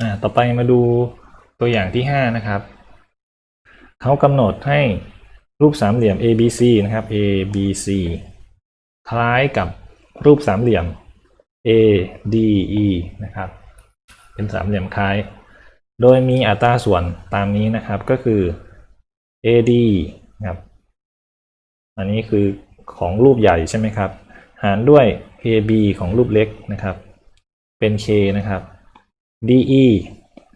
อ่าต่อไปมาดูตัวอย่างที่ห้านะครับ เขากำหนดให้รูปสามเหลี่ยม ABC นะครับ ABC คล้ายกับรูปสามเหลี่ยม ADE นะครับ เป็นสามเหลี่ยมคล้าย โดยมีอัตราส่วนตามนี้นะครับก็คือ AD นะครับ อันนี้คือของรูปใหญ่ใช่ไหมครับ หารด้วย AB ของรูปเล็กนะครับ เป็น K นะครับ DE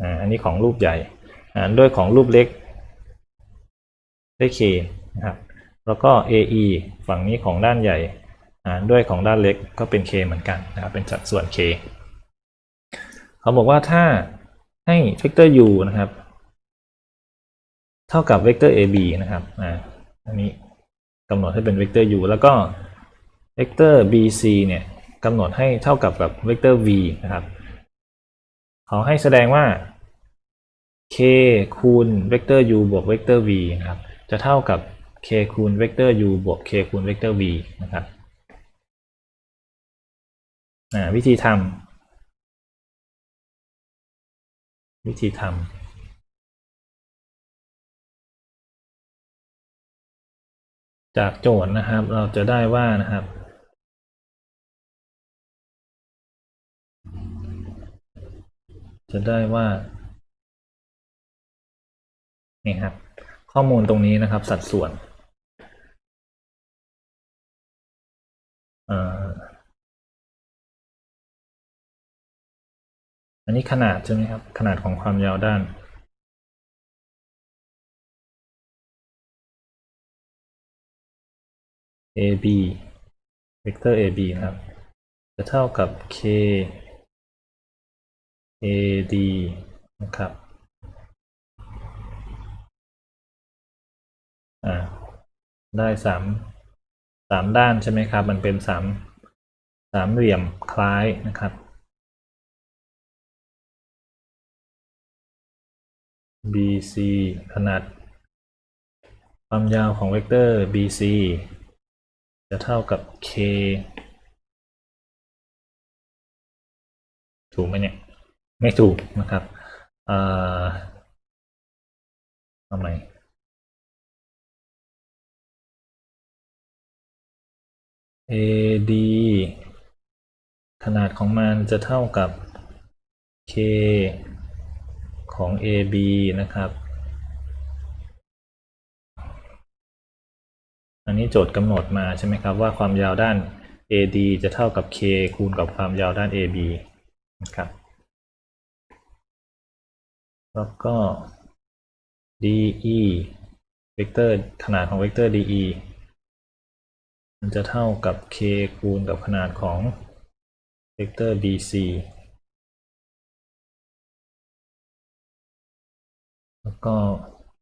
อ่าอันนี้ของรูปใหญ่ารด้วยของรูปเล็กได้ K นะครับ แล้วก็ AE ฝั่งนี้ของด้านใหญ่หารด้วยของด้านเล็กก็เป็น K เหมือนกันนะครับ เป็นสัดส่วน K เขาบอกว่าถ้าให้เวกเตอร์ u นะครับ เท่ากับเวกเตอร์ ab นะครับ อ่า อันนี้กำหนดให้เป็นเวกเตอร์ u แล้วก็เวกเตอร์ bc เนี่ยกำหนดให้เท่ากับกับเวกเตอร์ v นะครับ เขาให้แสดงว่า k คูณเวกเตอร์ u บวกเวกเตอร์ v นะครับ จะเท่ากับ k คูณเวกเตอร์ u บวก k คูณเวกเตอร์ v นะครับวิธีทำวิธีทำจากโจทย์นะครับ เราจะได้ว่านะครับ จะได้ว่านี่ครับ ข้อมูลตรงนี้นะครับ สัดส่วนอันนี้ขนาดใช่ไหมครับ ขนาดของความยาวด้าน AB เวกเตอร์ AB นะครับ จะเท่ากับ K AD นะครับอ่าได้สามสามด้านใช่ไหมครับ มันเป็นสามสามเหลี่ยมคล้ายนะครับ BC ขนาด ความยาวของเวกเตอร์ BC จะเท่ากับ K ถูกไหมเนี่ย ไม่ถูกนะครับเออทำไม AD ขนาดของมันจะเท่ากับ K ของ AB นะครับ อันนี้โจทย์กำหนดมาใช่ไหมครับว่าความยาวด้าน AD จะเท่ากับ K คูณกับความยาวด้าน AB นะครับ แล้วก็ DE เวกเตอร์ขนาดของเวกเตอร์ DE มันจะเท่ากับ K คูณกับขนาดของเวกเตอร์ BC แล้วก็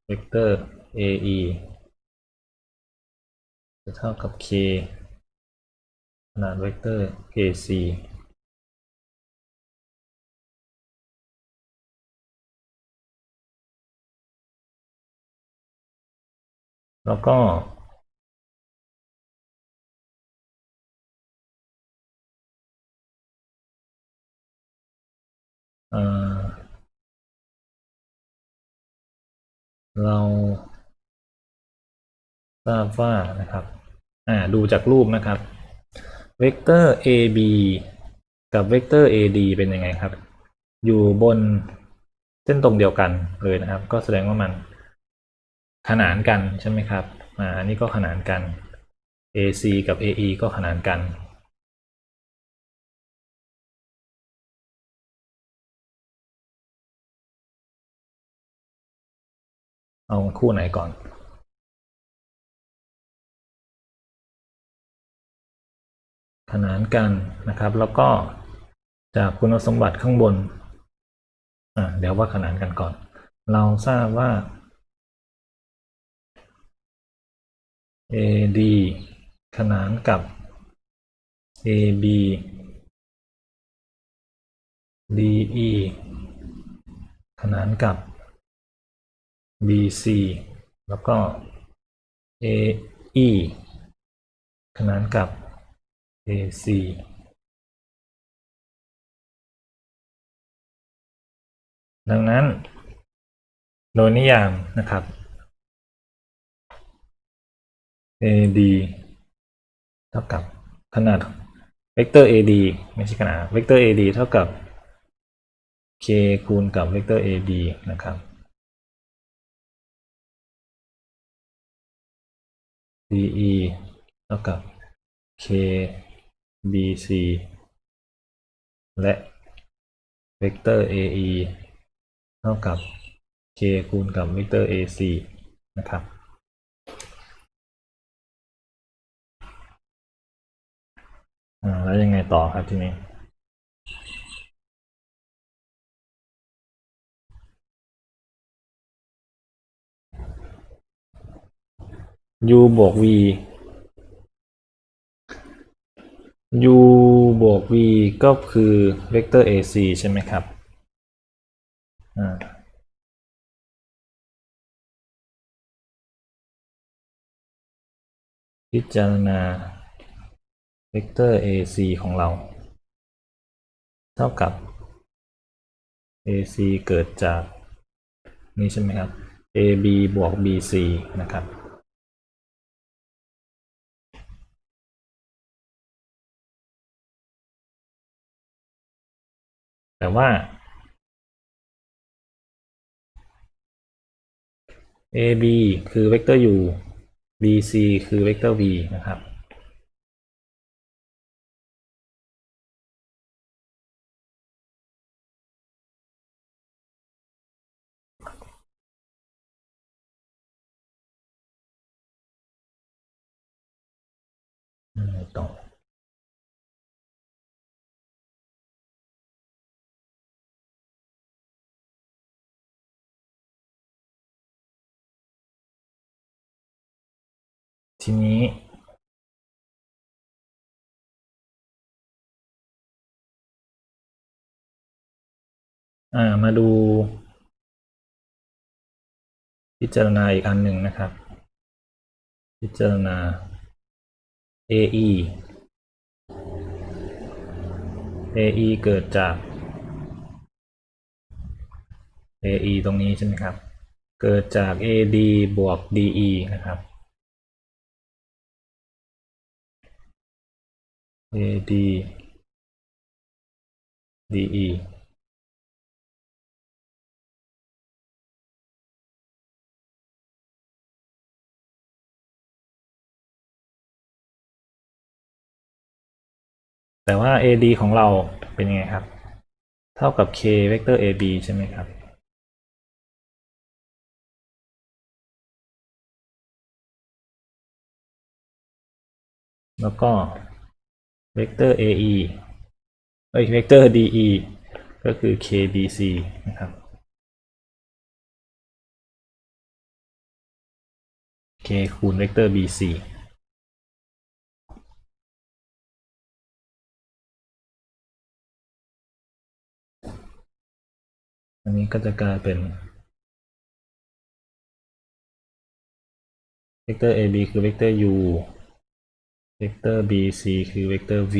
เวกเตอร์ AE จะเท่ากับ K ขนาดเวกเตอร์ AC แล้วก็เราทราบว่านะครับ อ่า ดูจากรูปนะครับ เวกเตอร์ AB กับเวกเตอร์ AD เป็นยังไงครับ อยู่บนเส้นตรงเดียวกันเลยนะครับ ก็แสดงว่ามัน ขนานกันใช่ไหมครับอ่าอันนี้ก็ขนานกัน AC กับ AE ก็ขนานกันเอาคู่ไหนก่อน ขนานกันนะครับ แล้วก็จากคุณสมบัติข้างบนอ่าเดี๋ยวว่าขนานกันก่อน เราทราบว่า AD ขนานกับ AB DE ขนานกับ BC แล้วก็ AE ขนานกับ AC ดังนั้น โดยนิยามนะครับ AD เท่ากับขนาดเวกเตอร์ AD ไม่ใช่ขนาดเวกเตอร์ AD เท่ากับ K คูณกับเวกเตอร์ AB นะครับ DE เท่ากับ K BC และเวกเตอร์ AE เท่ากับ K คูณกับเวกเตอร์ AC นะครับ อ่าแล้วยังไงต่อครับทีนี้ u บวก v u บวก v ก็คือเวกเตอร์ ac ใช่ไหมครับ อ่าพิจารณา เวกเตอร์ ac ของเรา เท่ากับ ac เกิดจากนี่ใช่ไหมครับ ab บวก bc นะครับ แต่ว่า AB คือเวกเตอร์ u BC คือเวกเตอร์ v นะครับ ต้อทีนี้ อ่า มาดู พิจารณาอีกอันหนึ่งนะครับ พิจารณา AE AE เกิดจาก AE ตรงนี้ใช่ไหมครับ เกิดจาก AD บวก DE นะครับ AD DE แต่ว่า AD ของเราเป็นยังไงครับ เท่ากับ K เวกเตอร์ AB ใช่ไหมครับ แล้วก็เวกเตอร์ AE เอ้ยเวกเตอร์ DE ก็คือ KBC นะครับ K คูณเวกเตอร์ BC ก็จะกลายเป็นเวกเตอร์ AB คือเวกเตอร์ U เวกเตอร์ BC คือเวกเตอร์ V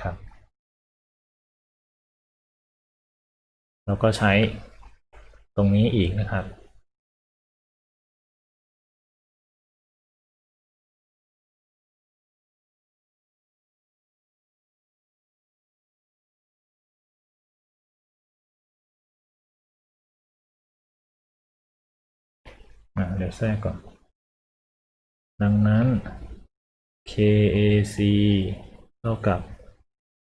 ครับ แล้วก็ใช้ตรงนี้อีกนะครับ อ่าเดี๋ยวแทรกก่อน ดังนั้น KAC เท่ากับ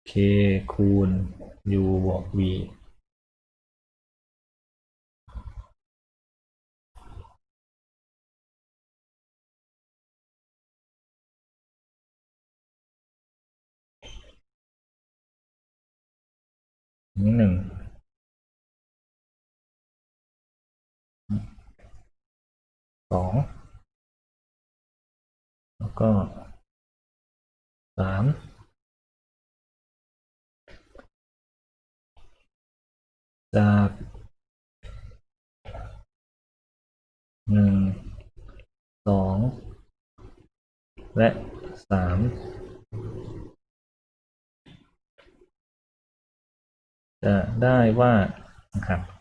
K คูณ U บวก V หนึ่ง สองแล้วก็สามจากหนึ่งสองและสามจะได้ว่านะครับ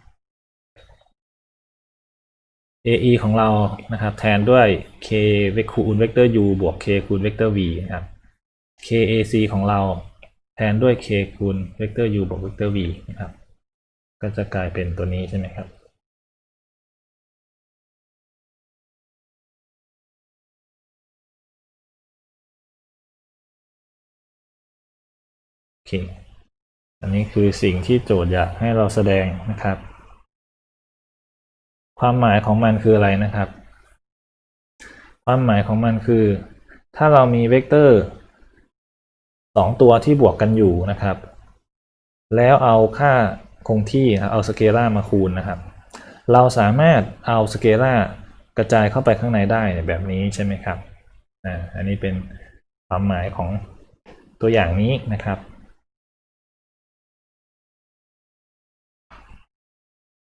AE ของเรานะครับ แทนด้วย k เวคูณเวกเตอร์ u บวก k คูณเวกเตอร์ v นะครับ KAC ของเราแทนด้วย k คูณเวกเตอร์ u บวกเวกเตอร์ v นะครับ ก็จะกลายเป็นตัวนี้ใช่ไหมครับ โอเค อันนี้คือสิ่งที่โจทย์อยากให้เราแสดงนะครับ ความหมายของมันคืออะไรนะครับ ความหมายของมันคือ ถ้าเรามีเวกเตอร์สองตัวที่บวกกันอยู่นะครับ แล้วเอาค่าคงที่เอาสเกล่ามาคูณนะครับ เราสามารถเอาสเกล่ากระจายเข้าไปข้างในได้แบบนี้ใช่ไหมครับอันนี้เป็นความหมายของตัวอย่างนี้นะครับ